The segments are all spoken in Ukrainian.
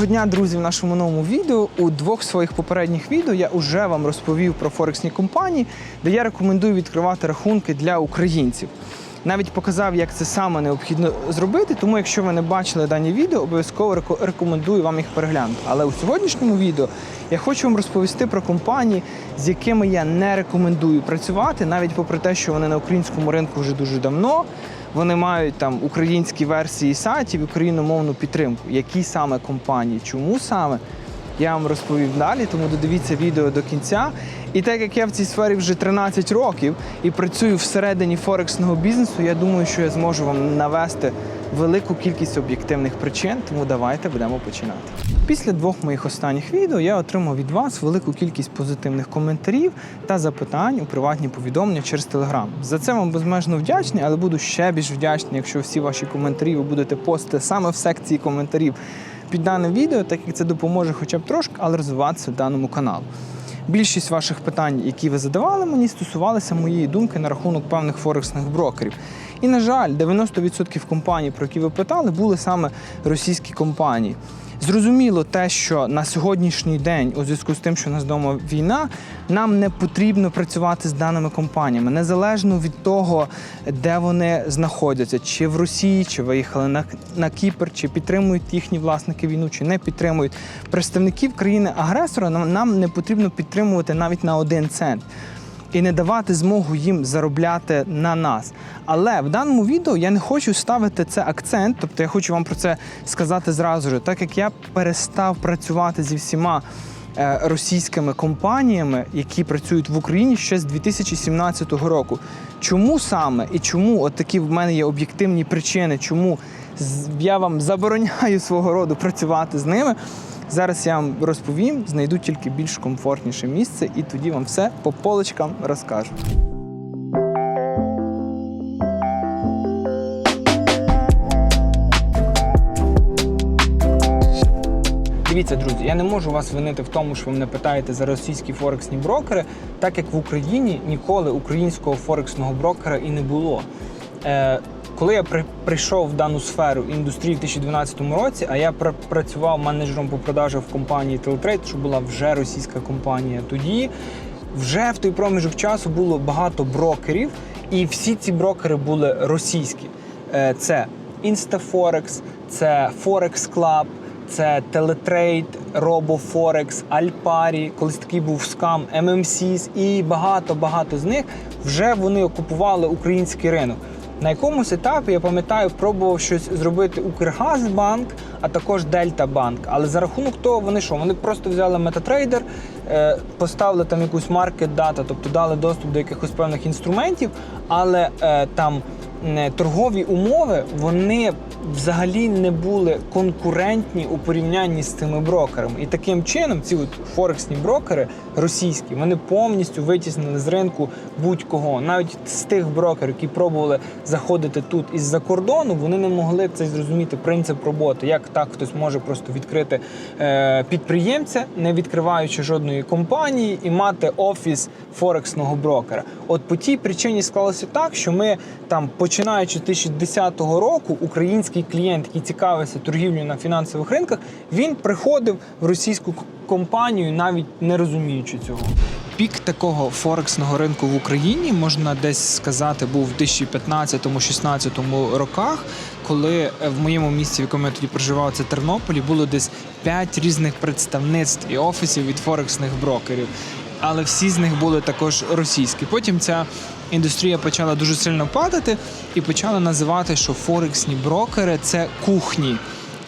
Доброго дня, друзі! В нашому новому відео. У двох своїх попередніх відео я вже вам розповів про форексні компанії, де я рекомендую відкривати рахунки для українців. Навіть показав, як це саме необхідно зробити. Тому, якщо ви не бачили дані відео, обов'язково рекомендую вам їх переглянути. Але у сьогоднішньому відео я хочу вам розповісти про компанії, з якими я не рекомендую працювати, навіть попри те, що вони на українському ринку вже дуже давно. Вони мають там українські версії сайтів, україномовну підтримку. Які саме компанії, чому саме? Я вам розповів далі, тому додивіться відео до кінця. І так як я в цій сфері вже 13 років і працюю всередині форексного бізнесу, я думаю, що я зможу вам навести велику кількість об'єктивних причин, тому давайте будемо починати. Після двох моїх останніх відео я отримав від вас велику кількість позитивних коментарів та запитань у приватні повідомлення через Телеграм. За це вам безмежно вдячний, але буду ще більш вдячний, якщо всі ваші коментарі ви будете постити саме в секції коментарів під даним відео, так як це допоможе хоча б трошки, але розвиватися даному каналу. Більшість ваших питань, які ви задавали мені, стосувалися моєї думки на рахунок певних форексних брокерів. І, на жаль, 90% компаній, про які ви питали, були саме російські компанії. Зрозуміло те, що на сьогоднішній день, у зв'язку з тим, що нас вдома війна, нам не потрібно працювати з даними компаніями, незалежно від того, де вони знаходяться, чи в Росії, чи виїхали на, на Кіпр, чи підтримують їхні власники війну, чи не підтримують. Представників країни-агресора нам, нам не потрібно підтримувати навіть на один цент і не давати змогу їм заробляти на нас. Але в даному відео я не хочу ставити це акцент, тобто я хочу вам про це сказати зразу ж, так як я перестав працювати зі всіма. е, Російськими компаніями, які працюють в Україні ще з 2017 року. Чому саме і чому от такі в мене є об'єктивні причини, чому я вам забороняю свого роду працювати з ними? Зараз я вам розповім, знайду тільки більш комфортніше місце, і тоді вам все по полочкам розкажу. Дивіться, друзі, я не можу вас винити в тому, що ви мене питаєте за російські форексні брокери, так як в Україні ніколи українського форексного брокера і не було. Е, коли я при, прийшов в дану сферу індустрії в 2012 році, а я пр- працював менеджером по продажах в компанії Teletrade, що була вже російська компанія, тоді вже в той проміжок часу було багато брокерів, і всі ці брокери були російські. Е, це Instaforex, це Forex Club, це Teletrade, RoboForex, Alpari, колись такий був скам, MMCs і багато-багато з них вже вони окупували український ринок. На якомусь етапі я пам'ятаю, пробував щось зробити Укргазбанк, а також Дельтабанк. Але за рахунок того, вони що? Вони просто взяли е, поставили там якусь маркет дата, тобто дали доступ до якихось певних інструментів, але е, там торгові умови вони взагалі не були конкурентні у порівнянні з цими брокерами. І таким чином ці от форексні брокери російські вони повністю витіснили з ринку будь-кого. Навіть з тих брокерів, які пробували заходити тут із-за кордону, вони не могли цей зрозуміти принцип роботи. Як так хтось може просто відкрити е, підприємця, не відкриваючи жодної компанії, і мати офіс форексного брокера. От по тій причині склалося так, що ми там, починаючи з 2010 року, український клієнт, який цікавився торгівлею на фінансових ринках, він приходив в російську компанію, навіть не розуміючи цього. Пік такого форексного ринку в Україні можна десь сказати був в 2015-16 роках, коли е, в моєму місті, в якому я тоді проживав, це Тернополі, було десь 5 різних представництв і офісів від форексних брокерів. Але всі з них були також російські. Потім ця індустрія почала дуже сильно падати і почали називати, що форексні брокери це кухні.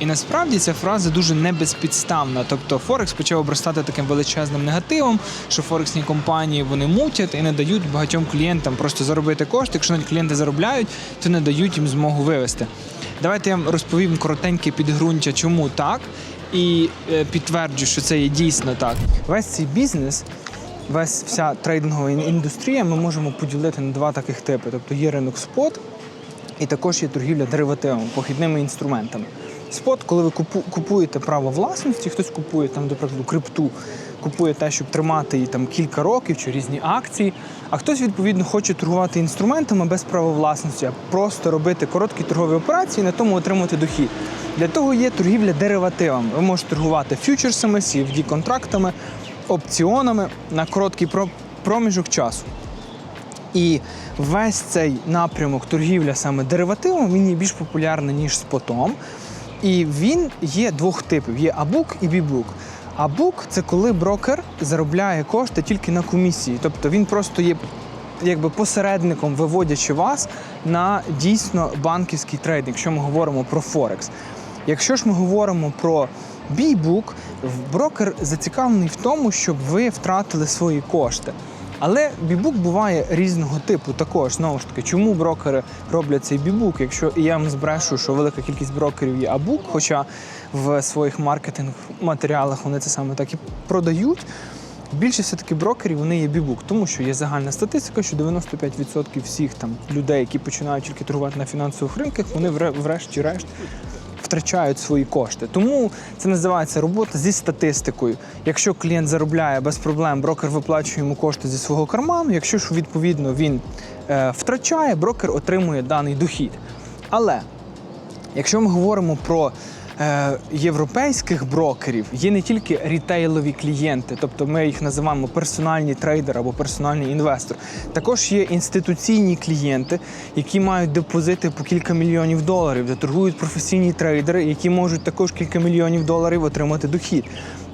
І насправді ця фраза дуже небезпідставна. Тобто Форекс почав обростати таким величезним негативом, що форексні компанії вони мутять і не дають багатьом клієнтам просто заробити кошти. Якщо навіть клієнти заробляють, то не дають їм змогу вивести. Давайте я вам розповім коротеньке підґрунтя, чому так, і е, підтверджу, що це є дійсно так. Весь цей бізнес. Весь вся трейдингова індустрія ми можемо поділити на два таких типи: тобто є ринок спот, і також є торгівля деривативами, похідними інструментами. Спот, коли ви купуєте право власності, хтось купує там, до прикладу, крипту купує те, щоб тримати її там кілька років чи різні акції. А хтось відповідно хоче торгувати інструментами без права власності, а просто робити короткі торгові операції, і на тому отримати дохід. Для того є торгівля деривативами. Ви можете торгувати фьючерсами, cfd контрактами, опціонами на короткий проміжок часу. І весь цей напрямок торгівля саме деривативом він є більш популярний, ніж спотом. І він є двох типів: є абук і бібук. Абук це коли брокер заробляє кошти тільки на комісії. Тобто він просто є якби посередником, виводячи вас на дійсно банківський трейдинг, якщо ми говоримо про Форекс. Якщо ж ми говоримо про бійбук, брокер зацікавлений в тому, щоб ви втратили свої кошти. Але бібук буває різного типу також. Знову ж таки, чому брокери роблять цей бібук? Якщо і я вам збрешу, що велика кількість брокерів є абук, хоча в своїх маркетинг матеріалах вони це саме так і продають. Більшість все-таки брокерів вони є бібук, тому що є загальна статистика, що 95% всіх там людей, які починають тільки торгувати на фінансових ринках, вони вре- врешті-решт втрачають свої кошти. Тому це називається робота зі статистикою. Якщо клієнт заробляє без проблем, брокер виплачує йому кошти зі свого карману. Якщо ж відповідно він е, втрачає, брокер отримує даний дохід. Але Якщо ми говоримо про європейських брокерів, є не тільки рітейлові клієнти, тобто ми їх називаємо персональні трейдери або персональний інвестор. Також є інституційні клієнти, які мають депозити по кілька мільйонів доларів, де торгують професійні трейдери, які можуть також кілька мільйонів доларів отримати дохід.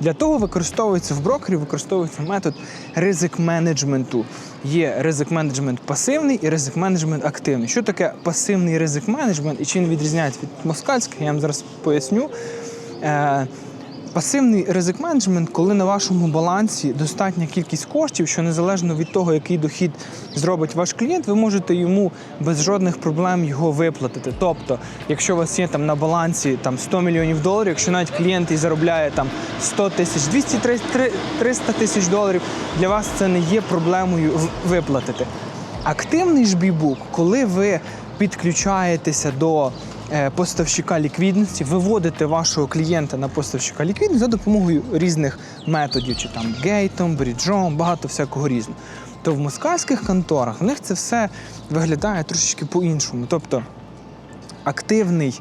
Для того використовується в брокері, використовується метод ризик менеджменту. Є ризик менеджмент пасивний і ризик менеджмент активний. Що таке пасивний ризик менеджмент і чим він відрізняється від москальського, я вам зараз поясню. Пасивний ризик менеджмент, коли на вашому балансі достатня кількість коштів, що незалежно від того, який дохід зробить ваш клієнт, ви можете йому без жодних проблем його виплатити. Тобто, якщо у вас є там на балансі там 100 мільйонів доларів, якщо навіть клієнт і заробляє там 100 тисяч, 200 300 тисяч доларів, для вас це не є проблемою виплатити. Активний ж бібук, коли ви підключаєтеся до поставщика ліквідності, виводити вашого клієнта на поставщика ліквідності за допомогою різних методів, чи там гейтом, бріджом, багато всякого різного. То в москальських конторах в них це все виглядає трошечки по-іншому. Тобто активний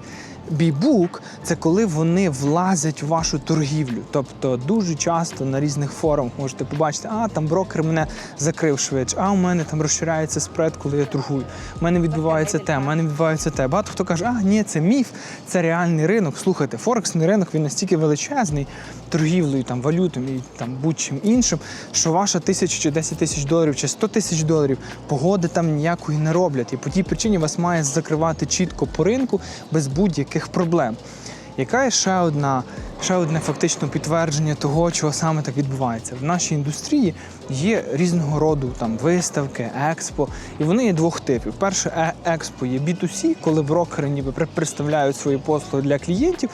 бібук це коли вони влазять в вашу торгівлю. Тобто дуже часто на різних форумах можете побачити, а там брокер мене закрив швидше, а у мене там розширяється спред, коли я торгую. У мене відбувається те, у мене відбувається те. Багато хто каже, а ні, це міф, це реальний ринок. Слухайте, форексний ринок він настільки величезний торгівлею, там валютами і там будь-чим іншим, що ваша тисяча чи 10 тисяч доларів чи 100 тисяч доларів погоди там ніякої не роблять. І по тій причині вас має закривати чітко по ринку без будь-яких проблем. Яка є ще одна, ще одне фактично підтвердження того, чого саме так відбувається? В нашій індустрії є різного роду там виставки, експо, і вони є двох типів. Перше е- експо є B2C, коли брокери ніби представляють свої послуги для клієнтів.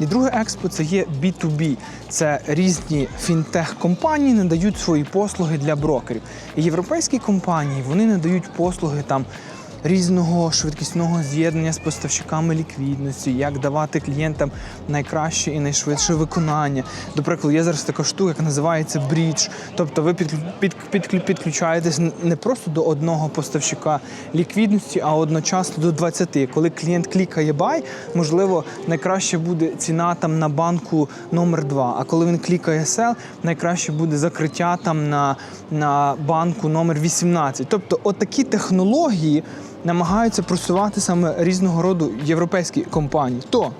І друге експо це є B2B. Це різні фінтех-компанії надають свої послуги для брокерів. І європейські компанії вони надають послуги там різного швидкісного з'єднання з поставщиками ліквідності, як давати клієнтам найкраще і найшвидше виконання. До прикладу, є зараз така штука, яка називається брідж. Тобто ви під, під, під, підключаєтесь не просто до одного поставщика ліквідності, а одночасно до 20. Коли клієнт клікає бай, можливо, найкраще буде ціна там на банку номер 2 А коли він клікає sell, найкраще буде закриття там на, на банку номер 18. Тобто, отакі технології намагаються просувати саме різного роду європейські компанії. То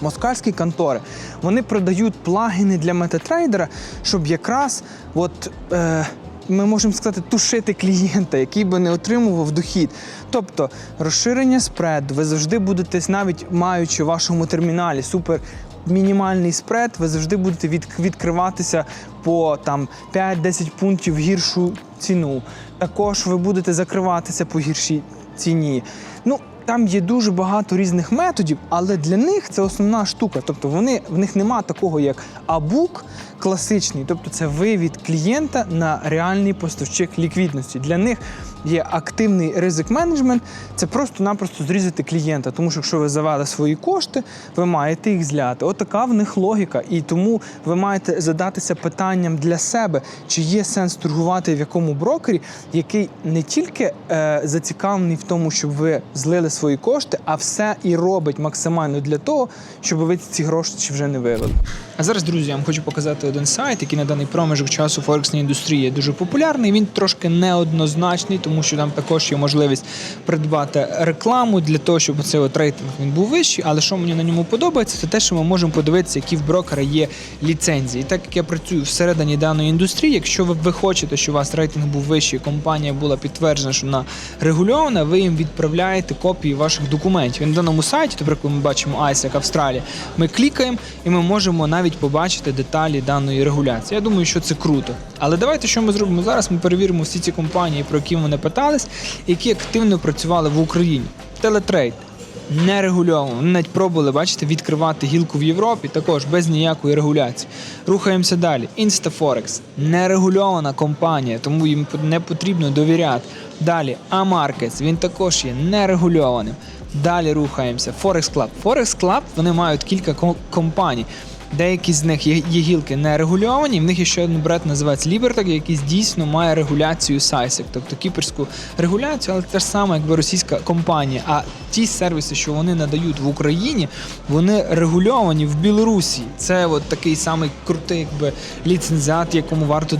москальські контори вони продають плагіни для метатрейдера, щоб якраз от. Е, ми можемо сказати, тушити клієнта, який би не отримував дохід. Тобто розширення спред, ви завжди будете, навіть маючи в вашому терміналі супер мінімальний спред, ви завжди будете від, відкриватися по там 5-10 пунктів гіршу ціну. Також ви будете закриватися по гіршій ціні. Ну, там є дуже багато різних методів, але для них це основна штука. Тобто вони в них нема такого як абук класичний, тобто це вивід клієнта на реальний поставщик ліквідності. Для них є активний ризик менеджмент. Це просто-напросто зрізати клієнта. Тому що якщо ви завели свої кошти, ви маєте їх зляти. Отака в них логіка. І тому ви маєте задатися питанням для себе, чи є сенс торгувати в якому брокері, який не тільки е, зацікавлений в тому, щоб ви злили свої кошти, а все і робить максимально для того, щоб ви ці гроші вже не вивели. А зараз, друзі, я вам хочу показати один сайт, який на даний проміжок часу в Форексній індустрії дуже популярний. Він трошки неоднозначний, тому що там також є можливість придбати рекламу для того, щоб цей от рейтинг він був вищий. Але що мені на ньому подобається, це те, що ми можемо подивитися, які в брокера є ліцензії. Так як я працюю всередині даної індустрії, якщо ви, хочете, щоб у вас рейтинг був вищий, компанія була підтверджена, що вона регульована, ви їм відправляєте копії ваших документів. І на даному сайті, наприклад, ми бачимо ISAC Австралія, ми клікаємо і ми можемо навіть побачити деталі даної регуляції. Я думаю, що це круто. Але давайте що ми зробимо зараз? Ми перевіримо всі ці компанії, про які вони питались, які активно працювали в Україні. Телетрейд. Не регульовано. Вони навіть пробували, бачите, відкривати гілку в Європі, також без ніякої регуляції. Рухаємося далі. InstaForex. нерегульована компанія, тому їм не потрібно довіряти. Далі Amarkets, він також є нерегульованим. Далі рухаємося. Forex Club. Forex Club, вони мають кілька компаній. Деякі з них є, гілки не регульовані. В них є ще один брат, називається Libertag, який дійсно має регуляцію SISEC, тобто кіперську регуляцію, але те ж саме, якби російська компанія. А ті сервіси, що вони надають в Україні, вони регульовані в Білорусі. Це от такий самий крутий, якби ліцензіат, якому варто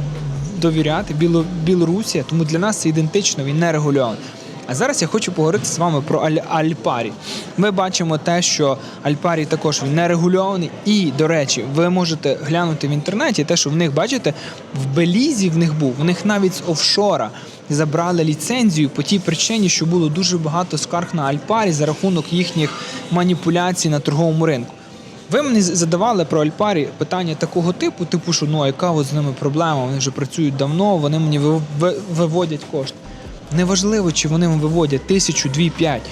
довіряти. Біло, Білорусія, тому для нас це ідентично, він не регульований. А зараз я хочу поговорити з вами про Аль- Альпарі. Ми бачимо те, що Альпарі також не регульований. І, до речі, ви можете глянути в інтернеті те, що в них, бачите, в Белізі в них був, в них навіть з офшора забрали ліцензію по тій причині, що було дуже багато скарг на Альпарі за рахунок їхніх маніпуляцій на торговому ринку. Ви мені задавали про Альпарі питання такого типу, типу, що ну яка от з ними проблема? Вони вже працюють давно, вони мені ви- ви- виводять кошти. Неважливо, чи вони виводять тисячу, дві, п'ять.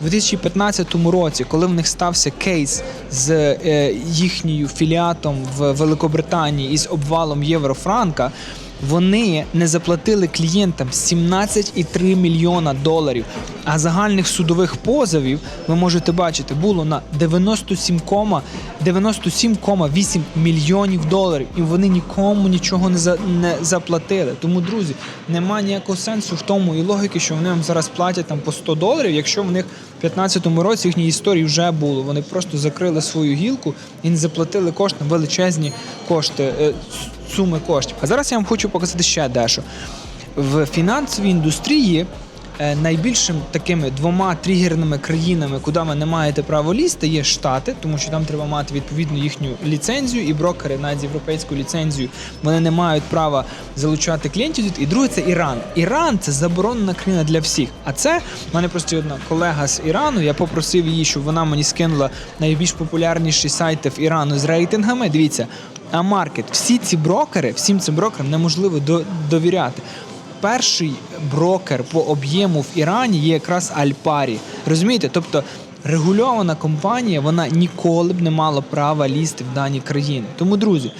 У 2015 році, коли в них стався кейс з е, їхньою філіатом в Великобританії із обвалом єврофранка, вони не заплатили клієнтам 17,3 мільйона доларів. А загальних судових позовів ви можете бачити було на 97, 97,8 мільйонів доларів, і вони нікому нічого не за не заплатили. Тому, друзі, немає ніякого сенсу в тому і логіки, що вони вам зараз платять там по 100 доларів, якщо в них в 2015 році їхній історії вже було. Вони просто закрили свою гілку і не заплатили кошти величезні кошти, е, суми коштів. А зараз я вам хочу показати ще дещо. В фінансовій індустрії е, найбільшим такими двома тригерними країнами, куди ви не маєте право лізти, є Штати, тому що там треба мати відповідну їхню ліцензію, і брокери навіть з європейською ліцензією вони не мають права залучати клієнтів. І друге це Іран. Іран це заборонена країна для всіх. А це в мене просто одна колега з Ірану. Я попросив її, щоб вона мені скинула найбільш популярніші сайти в Ірану з рейтингами. Дивіться. А маркет, всі ці брокери, всім цим брокерам неможливо до- довіряти. Перший брокер по об'єму в Ірані є якраз Альпарі. Розумієте? Тобто регульована компанія вона ніколи б не мала права лізти в дані країни. Тому, друзі,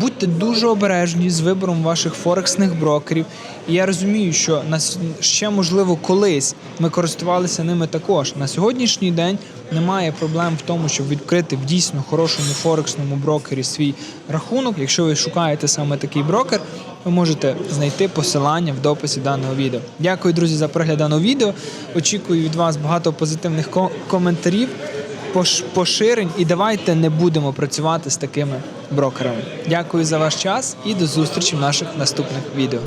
будьте дуже обережні з вибором ваших форексних брокерів. І я розумію, що нас ще можливо колись ми користувалися ними також. На сьогоднішній день немає проблем в тому, щоб відкрити в дійсно хорошому форексному брокері свій рахунок. Якщо ви шукаєте саме такий брокер, ви можете знайти посилання в дописі даного відео. Дякую, друзі, за перегляд даного відео. Очікую від вас багато позитивних коментарів, поширень і давайте не будемо працювати з такими брокерами. Дякую за ваш час і до зустрічі в наших наступних відео.